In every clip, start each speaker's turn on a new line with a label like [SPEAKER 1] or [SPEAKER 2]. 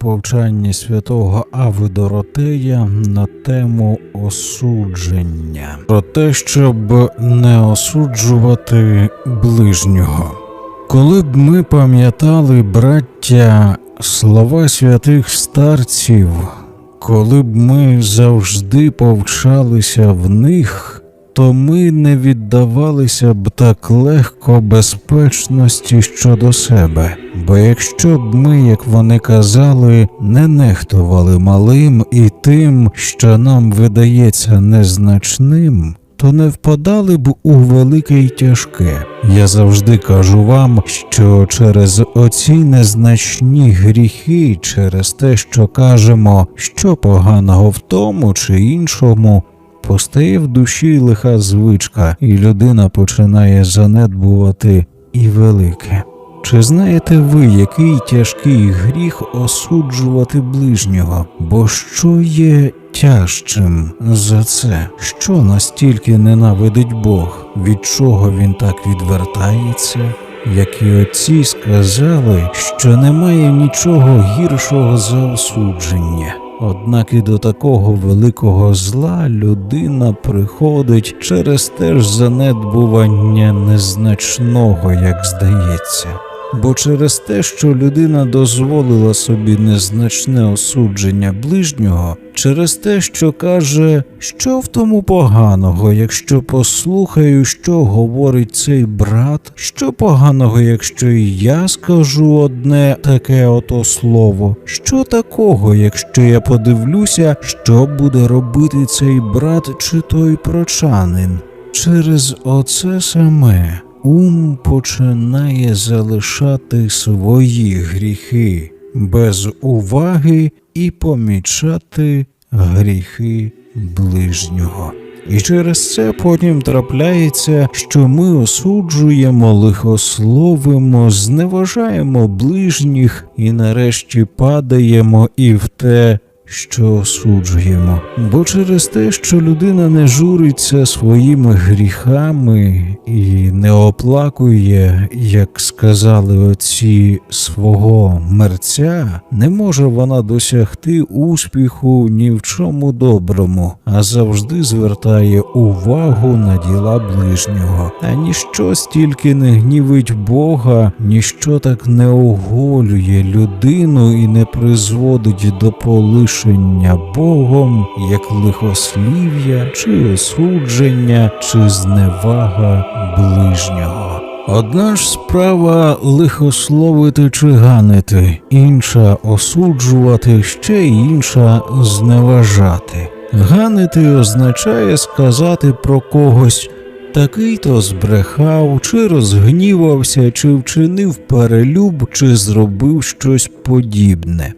[SPEAKER 1] Повчання святого Ави Доротея на тему осудження, про те, щоб не осуджувати ближнього. Коли б ми пам'ятали, браття, слова святих старців, коли б ми завжди повчалися в них, то ми не віддавалися б так легко безпечності щодо себе. Бо якщо б ми, як вони казали, не нехтували малим і тим, що нам видається незначним, то не впадали б у велике й тяжке. Я завжди кажу вам, що через оці незначні гріхи, через те, що кажемо, що поганого в тому чи іншому, постає в душі лиха звичка, і людина починає занедбувати і велике. Чи знаєте ви, який тяжкий гріх осуджувати ближнього? Бо що є тяжчим за це? Що настільки ненавидить Бог? Від чого він так відвертається? Як і отці сказали, що немає нічого гіршого за осудження. Однак і до такого великого зла людина приходить через те ж занедбування незначного, як здається. Бо через те, що людина дозволила собі незначне осудження ближнього, через те, що каже, що в тому поганого, якщо послухаю, що говорить цей брат, що поганого, якщо і я скажу одне таке ото слово, що такого, якщо я подивлюся, що буде робити цей брат чи той прочанин, через оце саме ум починає залишати свої гріхи без уваги і помічати гріхи ближнього. І через це потім трапляється, що ми осуджуємо, лихословимо, зневажаємо ближніх і нарешті падаємо і в те, що осуджуємо. Бо через те, що людина не журиться своїми гріхами і не оплакує, як сказали отці свого мерця, не може вона досягти успіху ні в чому доброму, а завжди звертає увагу на діла ближнього. А ніщо стільки не гнівить Бога, ніщо так не оголює людину і не призводить до полишення рішення Богом, як лихослів'я, чи осудження, чи зневага ближнього. Одна ж справа лихословити чи ганити, інша осуджувати, ще інша зневажати. Ганити означає сказати про когось. Такий то збрехав, чи розгнівався, чи вчинив перелюб, чи зробив щось подібне.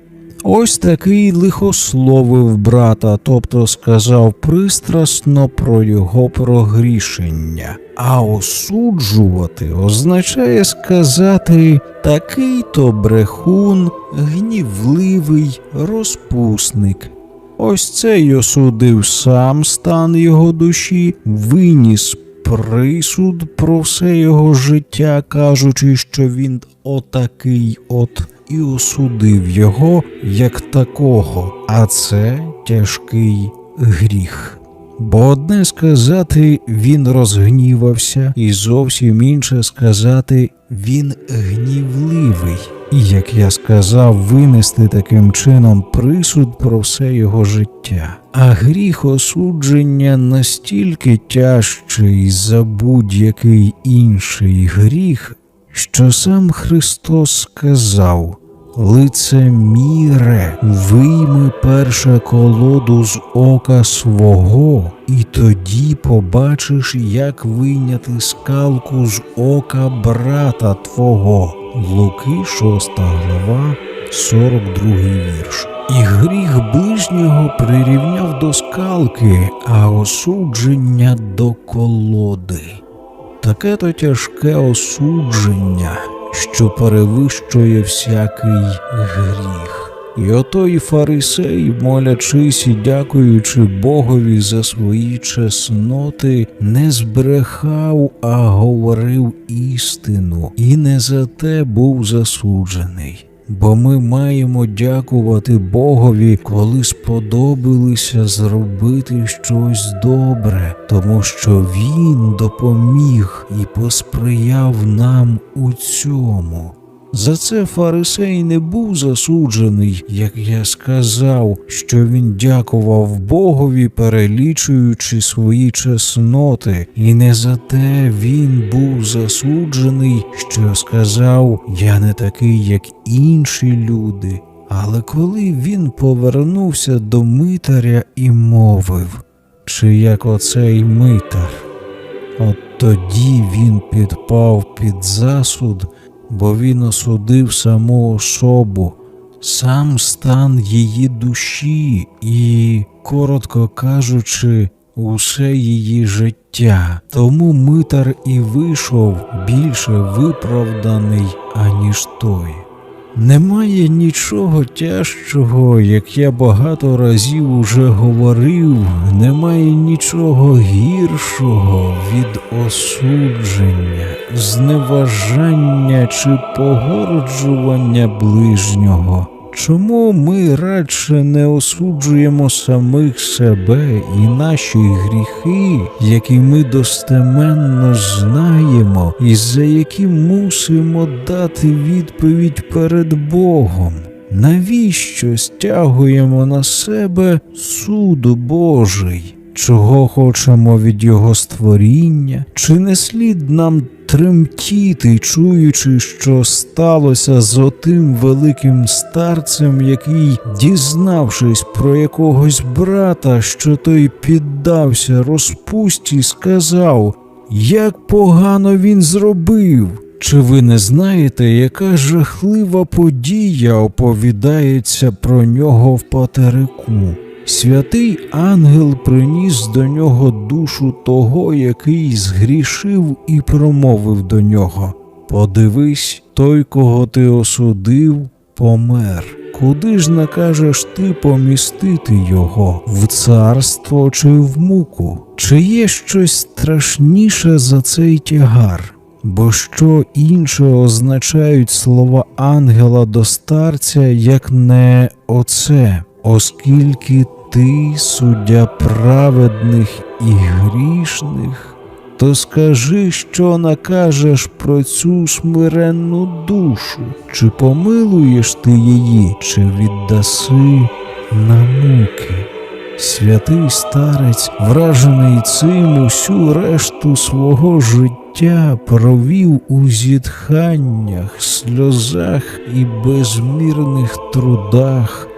[SPEAKER 1] Ось такий лихословив брата, тобто сказав пристрасно про його прогрішення. А осуджувати означає сказати такий то брехун, гнівливий розпусник. Ось це й осудив сам стан його душі, виніс присуд про все його життя, кажучи, що він отакий от і осудив його як такого, а це тяжкий гріх. Бо одне сказати він розгнівався, і зовсім інше сказати він гнівливий, і, як я сказав, винести таким чином присуд про все його життя. А гріх осудження настільки тяжчий за будь-який інший гріх, що сам Христос сказав Лицеміре, вийми перше колоду з ока свого, і тоді побачиш, як вийняти скалку з ока брата твого. Луки, 6 глава, 42 вірш. І гріх ближнього прирівняв до скалки, а осудження до колоди. Таке то тяжке осудження що перевищує всякий гріх. І ото і фарисей, молячись і дякуючи Богові за свої чесноти, не збрехав, а говорив істину, і не за те був засуджений. Бо ми маємо дякувати Богові, коли сподобалися зробити щось добре, тому що Він допоміг і посприяв нам у цьому. За це фарисей не був засуджений, як я сказав, що він дякував Богові, перелічуючи свої чесноти, і не за те він був засуджений, що сказав Я не такий, як інші люди. Але коли він повернувся до митаря і мовив, чи як оцей митар, от тоді він підпав під засуд бо він осудив саму особу, сам стан її душі і, коротко кажучи, усе її життя. Тому митар і вийшов більше виправданий, аніж той. Немає нічого тяжчого, як я багато разів уже говорив, немає нічого гіршого від осудження, зневажання чи погорджування ближнього. Чому ми радше не осуджуємо самих себе і наші гріхи, які ми достеменно знаємо, і за які мусимо дати відповідь перед Богом? Навіщо стягуємо на себе суду Божий? Чого хочемо від Його створіння? Чи не слід нам тремтіти, чуючи, що сталося з отим великим старцем, який, дізнавшись про якогось брата, що той піддався розпусті, сказав, як погано він зробив. Чи ви не знаєте, яка жахлива подія оповідається про нього в патерику? Святий ангел приніс до нього душу того, який згрішив, і промовив до нього Подивись, той, кого ти осудив, помер. Куди ж накажеш ти помістити його в царство чи в муку? Чи є щось страшніше за цей тягар? Бо що інше означають слова ангела до старця, як не оце, оскільки ти, суддя праведних і грішних, то скажи, що накажеш про цю смиренну душу, чи помилуєш ти її, чи віддаси на муки. Святий старець, вражений цим усю решту свого життя, провів у зітханнях, сльозах і безмірних трудах,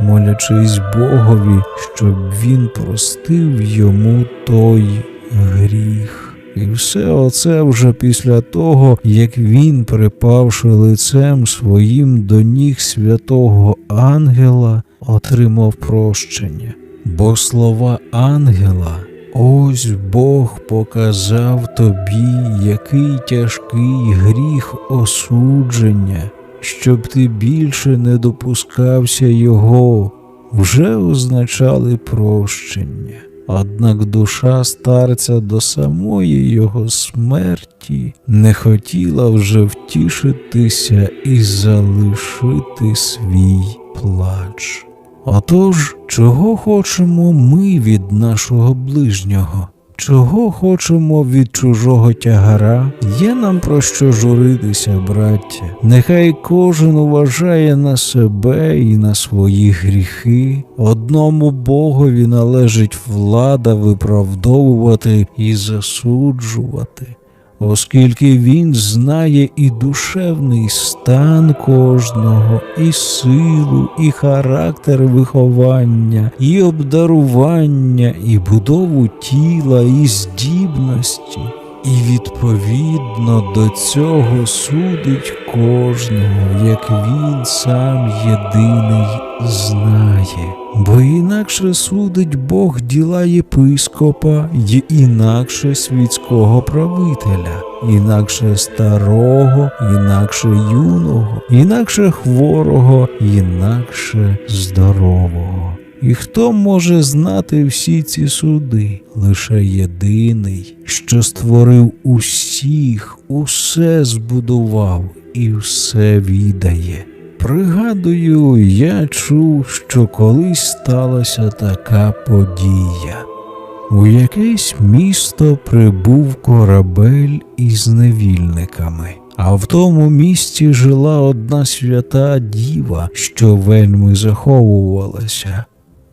[SPEAKER 1] молячись Богові, щоб він простив йому той гріх. І все оце вже після того, як він, припавши лицем своїм до ніг святого ангела, отримав прощення. Бо слова ангела, ось Бог показав тобі, який тяжкий гріх осудження, щоб ти більше не допускався його, вже означали прощення. Однак душа старця до самої його смерті не хотіла вже втішитися і залишити свій плач. Отож, чого хочемо ми від нашого ближнього? Чого хочемо від чужого тягара? Є нам про що журитися, браття. Нехай кожен уважає на себе і на свої гріхи. Одному Богові належить влада виправдовувати і засуджувати оскільки він знає і душевний стан кожного, і силу, і характер виховання, і обдарування, і будову тіла, і здібності. І відповідно до цього судить кожного, як він сам єдиний знає. Бо інакше судить Бог діла єпископа й інакше світського правителя, інакше старого, інакше юного, інакше хворого, інакше здорового. І хто може знати всі ці суди? Лише єдиний, що створив усіх, усе збудував і все відає. Пригадую, я чув, що колись сталася така подія. У якесь місто прибув корабель із невільниками, а в тому місті жила одна свята діва, що вельми заховувалася.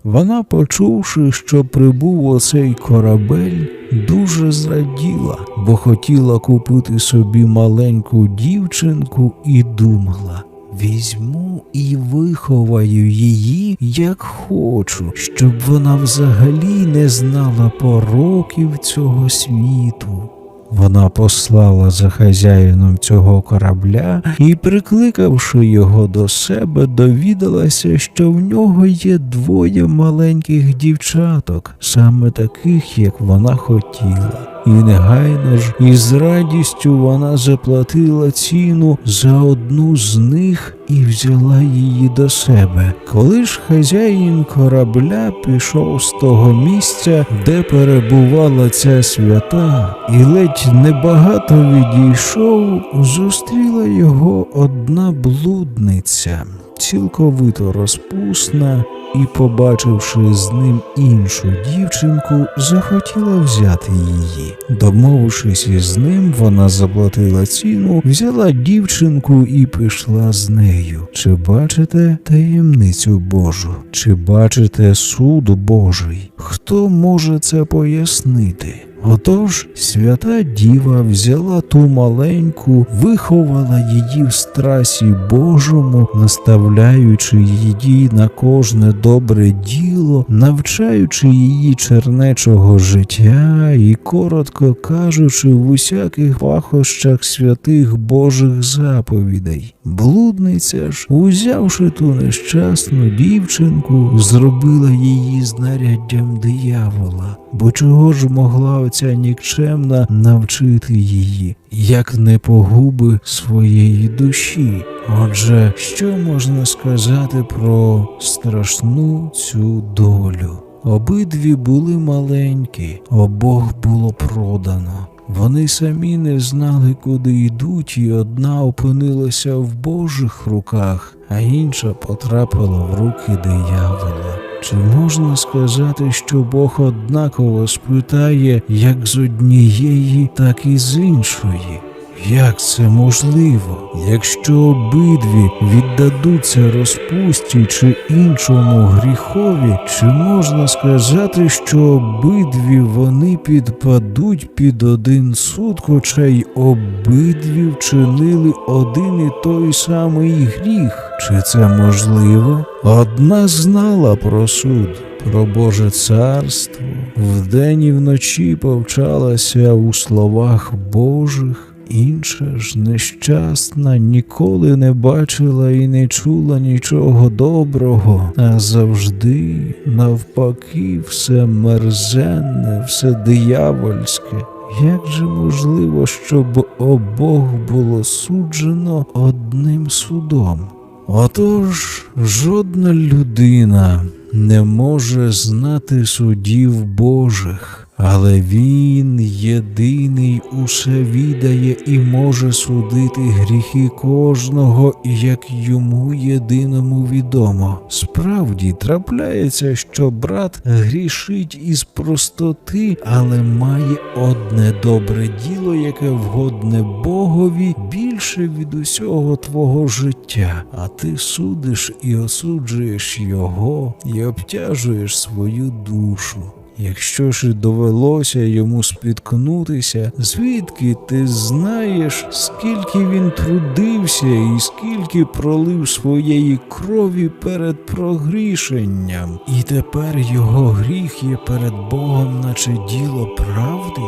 [SPEAKER 1] Вона, почувши, що прибув оцей корабель, дуже зраділа, бо хотіла купити собі маленьку дівчинку і думала. Візьму і виховаю її, як хочу, щоб вона взагалі не знала пороків цього світу. Вона послала за хазяїном цього корабля і, прикликавши його до себе, довідалася, що в нього є двоє маленьких дівчаток, саме таких, як вона хотіла. І негайно ж із радістю вона заплатила ціну за одну з них і взяла її до себе. Коли ж хазяїн корабля пішов з того місця, де перебувала ця свята, і ледь небагато відійшов, зустріла його одна блудниця, цілковито розпусна, і, побачивши з ним іншу дівчинку, захотіла взяти її. Домовившись із ним, вона заплатила ціну, взяла дівчинку і пішла з нею. Чи бачите таємницю Божу? Чи бачите суд Божий? Хто може це пояснити? Отож свята діва взяла ту маленьку, виховала її в страсі Божому, наставляючи її на кожне добре діло, навчаючи її чернечого життя і, коротко кажучи, в усяких пахощах святих Божих заповідей. Блудниця ж, узявши ту нещасну дівчинку, зробила її знаряддям диявола. Бо чого ж могла оця нікчемна навчити її, як не погуби своєї душі? Отже, що можна сказати про страшну цю долю? Обидві були маленькі, обох було продано. Вони самі не знали, куди йдуть, і одна опинилася в Божих руках, а інша потрапила в руки диявола. Чи можна сказати, що Бог однаково спитає як з однієї, так і з іншої? Як це можливо, якщо обидві віддадуться розпусті чи іншому гріхові, чи можна сказати, що обидві вони підпадуть під один суд, хоча й обидві вчинили один і той самий гріх? Чи це можливо? Одна знала про суд. Про Боже царство вдень і вночі повчалася у словах Божих. Інша ж нещасна ніколи не бачила і не чула нічого доброго, а завжди, навпаки, все мерзенне, все диявольське. Як же можливо, щоб обох було суджено одним судом? Отож, жодна людина не може знати судів Божих. Але він єдиний усе відає і може судити гріхи кожного, як йому єдиному відомо. Справді трапляється, що брат грішить із простоти, але має одне добре діло, яке вгодне Богові більше від усього твого життя, а ти судиш і осуджуєш його, і обтяжуєш свою душу. Якщо ж довелося йому спіткнутися, звідки ти знаєш, скільки він трудився і скільки пролив своєї крові перед прогрішенням, і тепер його гріх є перед Богом, наче діло правди?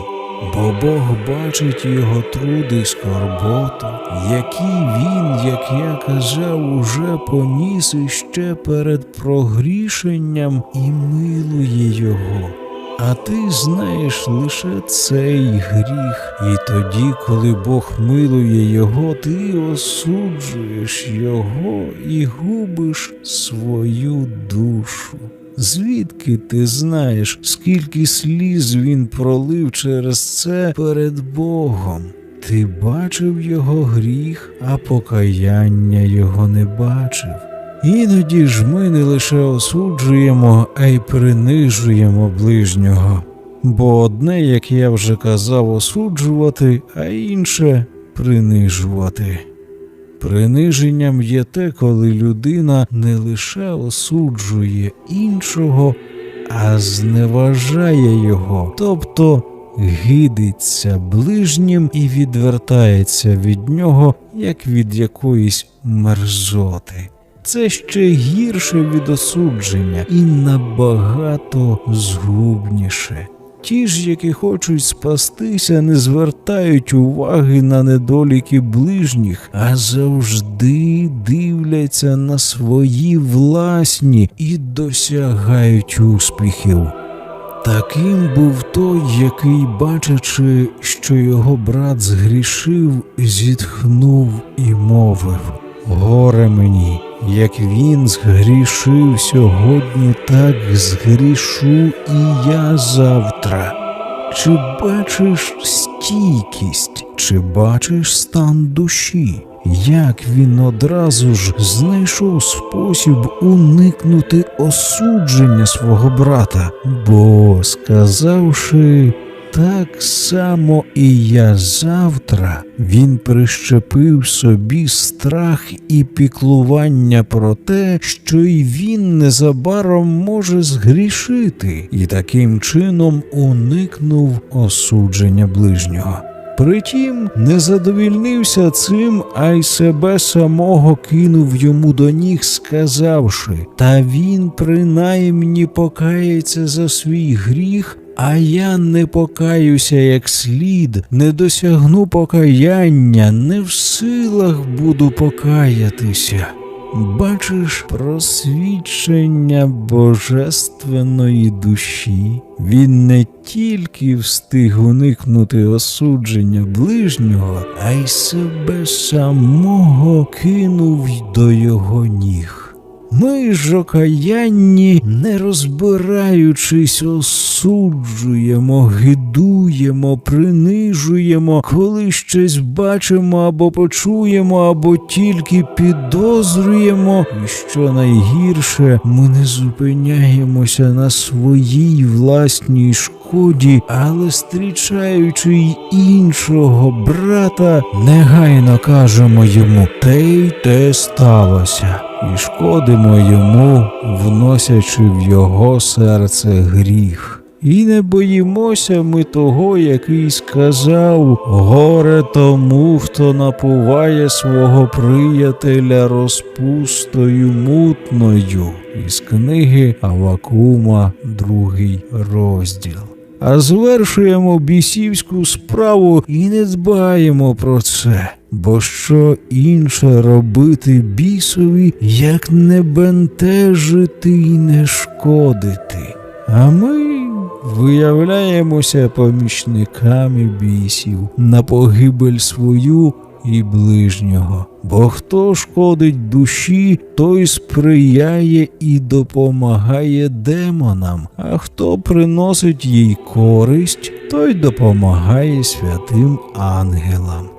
[SPEAKER 1] Бо Бог бачить його труди й скорботу, які він, як я казав, уже поніс іще перед прогрішенням і милує його. А ти знаєш лише цей гріх, і тоді, коли Бог милує його, ти осуджуєш його і губиш свою душу. Звідки ти знаєш, скільки сліз він пролив через це перед Богом? ти бачив його гріх, а покаяння його не бачив. Іноді ж ми не лише осуджуємо, а й принижуємо ближнього. Бо одне, як я вже казав, осуджувати, а інше принижувати. Приниженням є те, коли людина не лише осуджує іншого, а зневажає його, тобто гидиться ближнім і відвертається від нього, як від якоїсь мерзоти. Це ще гірше від осудження і набагато згубніше. Ті ж, які хочуть спастися, не звертають уваги на недоліки ближніх, а завжди дивляться на свої власні і досягають успіхів. Таким був той, який, бачачи, що його брат згрішив, зітхнув і мовив Горе мені, як він згрішив сьогодні, так згрішу і я завтра. Чи бачиш стійкість, чи бачиш стан душі? Як він одразу ж знайшов спосіб уникнути осудження свого брата, бо, сказавши так само і я завтра, він прищепив собі страх і піклування про те, що й він незабаром може згрішити, і таким чином уникнув осудження ближнього. Притім не задовільнився цим, а й себе самого кинув йому до ніг, сказавши, та він принаймні покається за свій гріх, а я не покаюся як слід, не досягну покаяння, не в силах буду покаятися. Бачиш просвідчення божественної душі, він не тільки встиг уникнути осудження ближнього, а й себе самого кинув до його ніг. Ми ж окаянні, не розбираючись, осуджуємо, гидуємо, принижуємо, коли щось бачимо або почуємо, або тільки підозрюємо, і що найгірше, ми не зупиняємося на своїй власній шкоді, але зустрічаючи й іншого брата, негайно кажемо йому те й те сталося і шкодимо йому, вносячи в його серце гріх. І не боїмося ми того, який сказав горе тому, хто напуває свого приятеля розпустою мутною із книги Авакума, другий розділ. А звершуємо бісівську справу і не дбаємо про це. Бо що інше робити бісові, як не бентежити і не шкодити? А ми виявляємося помічниками бісів на погибель свою і ближнього. Бо хто шкодить душі, той сприяє і допомагає демонам, а хто приносить їй користь, той допомагає святим ангелам.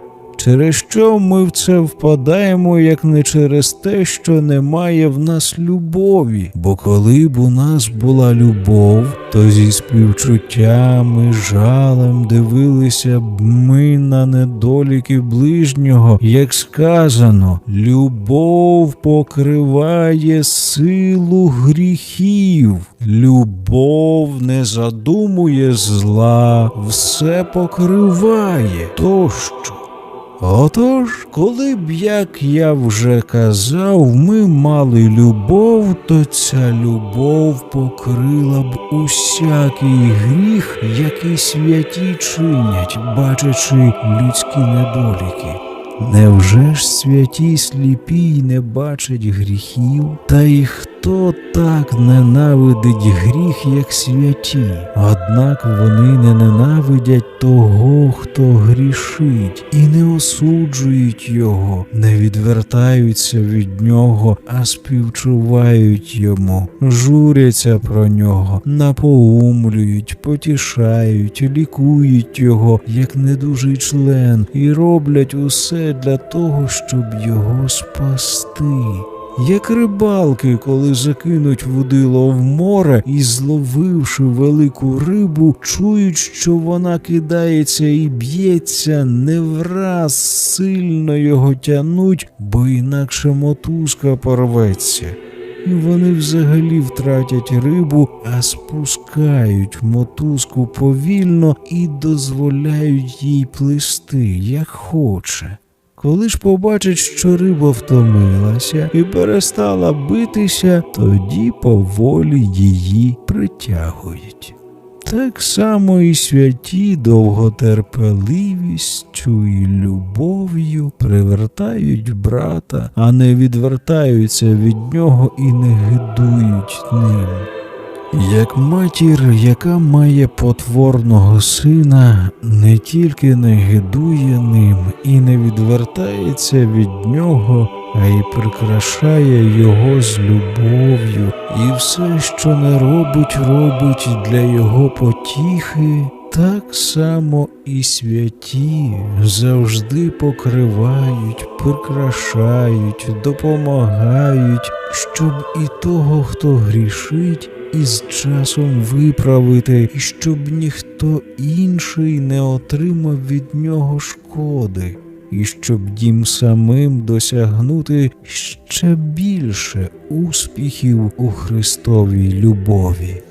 [SPEAKER 1] Через що ми в це впадаємо, як не через те, що немає в нас любові. Бо коли б у нас була любов, то зі співчуттям і жалем дивилися б ми на недоліки ближнього, як сказано, любов покриває силу гріхів, любов не задумує зла, все покриває тощо. Отож, коли б, як я вже казав, ми мали любов, то ця любов покрила б усякий гріх, який святі чинять, бачачи людські недоліки. Невже ж святі сліпі не бачать гріхів? Та й хто так ненавидить гріх, як святі, однак вони не ненавидять того, хто грішить, і не осуджують його, не відвертаються від нього, а співчувають йому, журяться про нього, напоумлюють, потішають, лікують його як недужий член, і роблять усе для того, щоб його спасти. Як рибалки, коли закинуть вудило в море і, зловивши велику рибу, чують, що вона кидається і б'ється, не враз сильно його тянуть, бо інакше мотузка порветься. І вони взагалі втратять рибу, а спускають мотузку повільно і дозволяють їй плисти, як хоче. Коли ж побачать, що риба втомилася і перестала битися, тоді поволі її притягують. Так само і святі довготерпеливістю і любов'ю привертають брата, а не відвертаються від нього і не гидують ним. Як матір, яка має потворного сина, не тільки не гидує ним і не відвертається від нього, а й прикрашає його з любов'ю, і все, що не робить, робить для його потіхи. Так само і святі завжди покривають, прикрашають, допомагають, щоб і того, хто грішить, із часом виправити, і щоб ніхто інший не отримав від нього шкоди, і щоб дім самим досягнути ще більше успіхів у Христовій любові.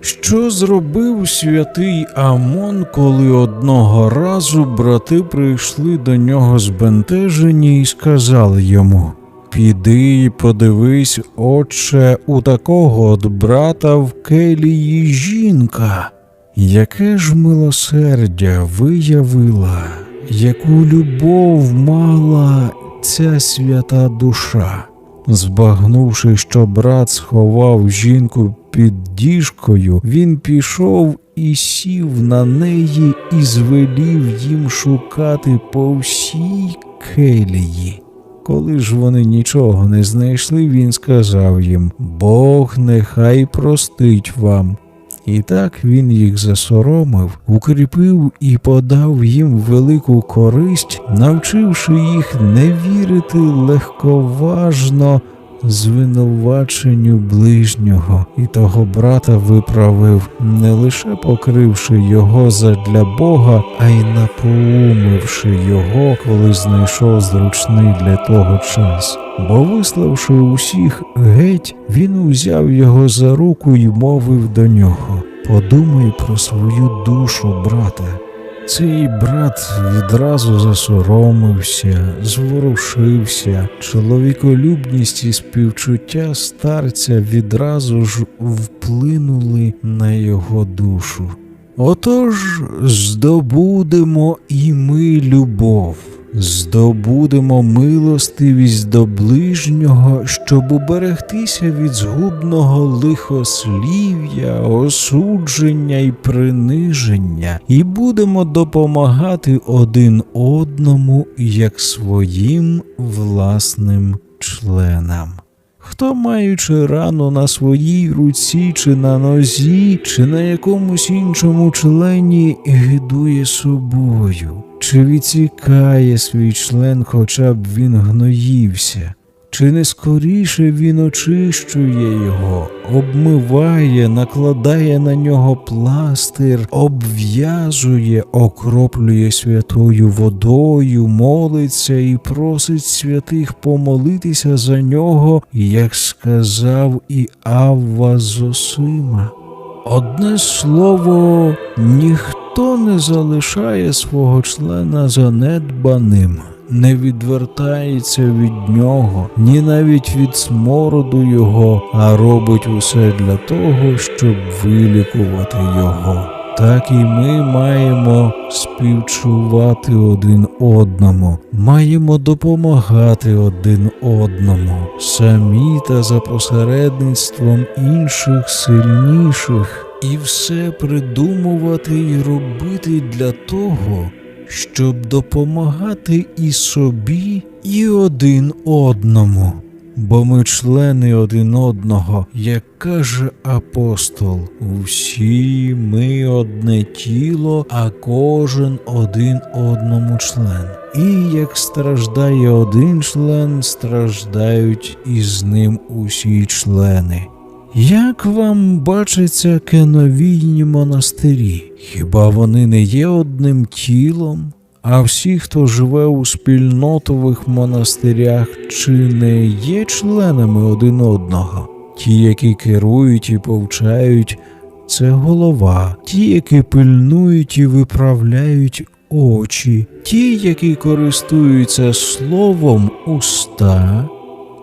[SPEAKER 1] Що зробив святий Амон, коли одного разу брати прийшли до нього збентежені і сказали йому Піди і подивись, отче, у такого от брата в келії жінка. Яке ж милосердя виявила, яку любов мала ця свята душа. Збагнувши, що брат сховав жінку під діжкою, він пішов і сів на неї і звелів їм шукати по всій келії. Коли ж вони нічого не знайшли, він сказав їм Бог нехай простить вам. І так він їх засоромив, укріпив і подав їм велику користь, навчивши їх не вірити легковажно звинуваченню ближнього, і того брата виправив, не лише покривши його задля Бога, а й напоумивши його, коли знайшов зручний для того час. Бо, виславши усіх геть, він узяв його за руку і мовив до нього Подумай про свою душу, брате. Цей брат відразу засоромився, зворушився, чоловіколюбність і співчуття старця відразу ж вплинули на його душу. Отож здобудемо і ми любов, здобудемо милостивість до ближнього, щоб уберегтися від згубного лихослів'я, осудження і приниження, і будемо допомагати один одному як своїм власним членам. Хто, маючи рану на своїй руці, чи на нозі, чи на якомусь іншому члені, гидує собою, чи відсікає свій член, хоча б він гноївся, чи не скоріше він очищує його, обмиває, накладає на нього пластир, обв'язує, окроплює святою водою, молиться і просить святих помолитися за нього, як сказав і Авва Зосима. Одне слово, ніхто не залишає свого члена занедбаним, не відвертається від нього, ні навіть від смороду його, а робить усе для того, щоб вилікувати його. так і ми маємо співчувати один одному, маємо допомагати один одному, самі та за посередництвом інших сильніших, і все придумувати і робити для того, щоб допомагати і собі, і один одному. Бо ми члени один одного, як каже апостол, усі ми одне тіло, а кожен один одному член. І як страждає один член, страждають із ним усі члени. Як вам бачаться кеновійні монастирі? Хіба вони не є одним тілом? А всі, хто живе у спільнотових монастирях, чи не є членами один одного? Ті, які керують і повчають, це голова, ті, які пильнують і виправляють очі, ті, які користуються словом уста,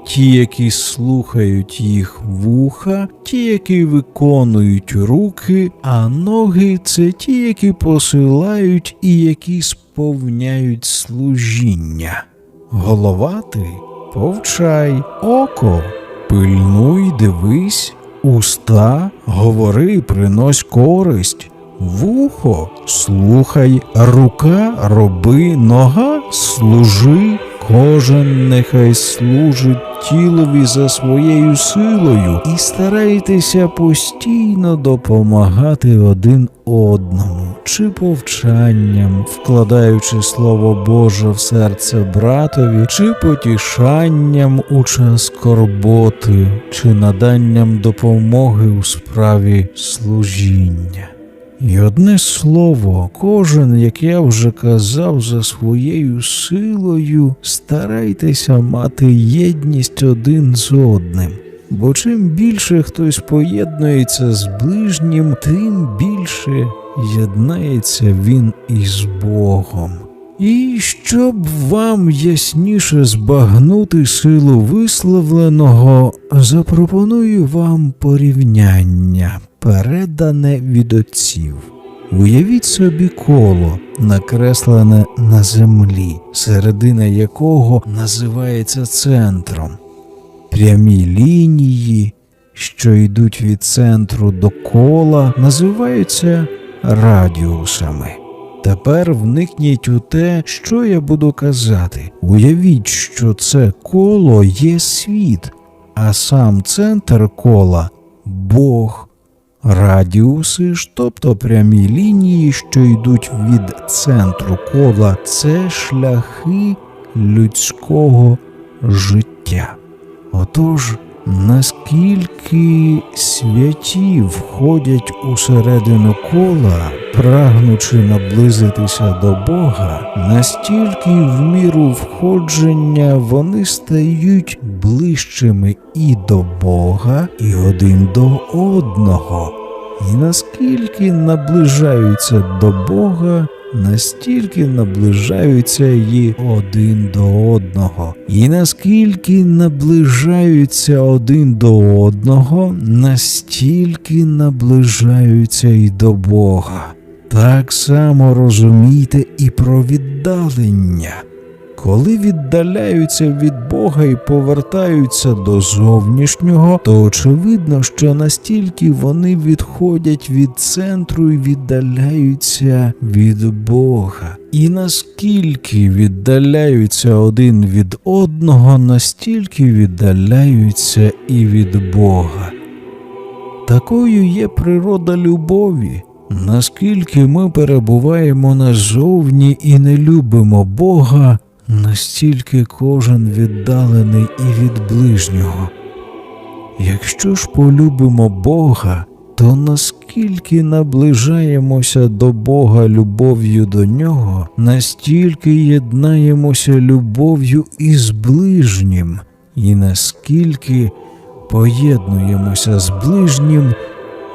[SPEAKER 1] ті, які слухають їх вуха, ті, які виконують руки, а ноги це ті, які посилають і які сповняють служіння. Голова ти повчай, око, пильнуй, дивись, уста, говори, принось користь. Вухо, слухай, рука, роби, нога, служи, кожен нехай служить тілові за своєю силою і старайтеся постійно допомагати один одному, чи повчанням, вкладаючи слово Боже в серце братові, чи потішанням у час скорботи, чи наданням допомоги у справі служіння. І одне слово, кожен, як я вже казав, за своєю силою старайтеся мати єдність один з одним. Бо чим більше хтось поєднується з ближнім, тим більше єднається він із Богом. І щоб вам ясніше збагнути силу висловленого, запропоную вам порівняння, передане від отців. Уявіть собі коло, накреслене на землі, середина якого називається центром. Прямі лінії, що йдуть від центру до кола, називаються радіусами. Тепер вникніть у те, що я буду казати. Уявіть, що це коло є світ, а сам центр кола Бог. Радіуси ж, тобто прямі лінії, що йдуть від центру кола, це шляхи людського життя. Отож, наскільки святі входять у середину кола, прагнучи наблизитися до Бога, настільки в міру входження вони стають ближчими і до Бога, і один до одного. І наскільки наближаються до Бога, настільки наближаються її один до одного. І наскільки наближаються один до одного, настільки наближаються й до Бога. Так само розумійте і про віддалення. Коли віддаляються від Бога і повертаються до зовнішнього, то очевидно, що настільки вони відходять від центру і віддаляються від Бога. І наскільки віддаляються один від одного, настільки віддаляються і від Бога. Такою є природа любові. Наскільки ми перебуваємо назовні і не любимо Бога, настільки кожен віддалений і від ближнього. Якщо ж полюбимо Бога, то наскільки наближаємося до Бога любов'ю до нього, настільки єднаємося любов'ю із ближнім, і наскільки поєднуємося з ближнім,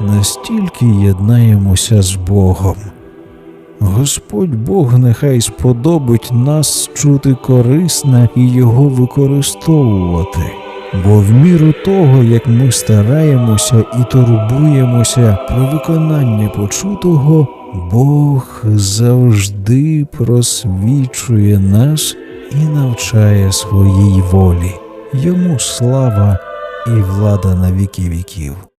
[SPEAKER 1] настільки єднаємося з Богом. Господь Бог нехай сподобить нас чути корисне і його використовувати. Бо в міру того, як ми стараємося і турбуємося про виконання почутого, Бог завжди просвічує нас і навчає своїй волі. Йому слава і влада на віки віків.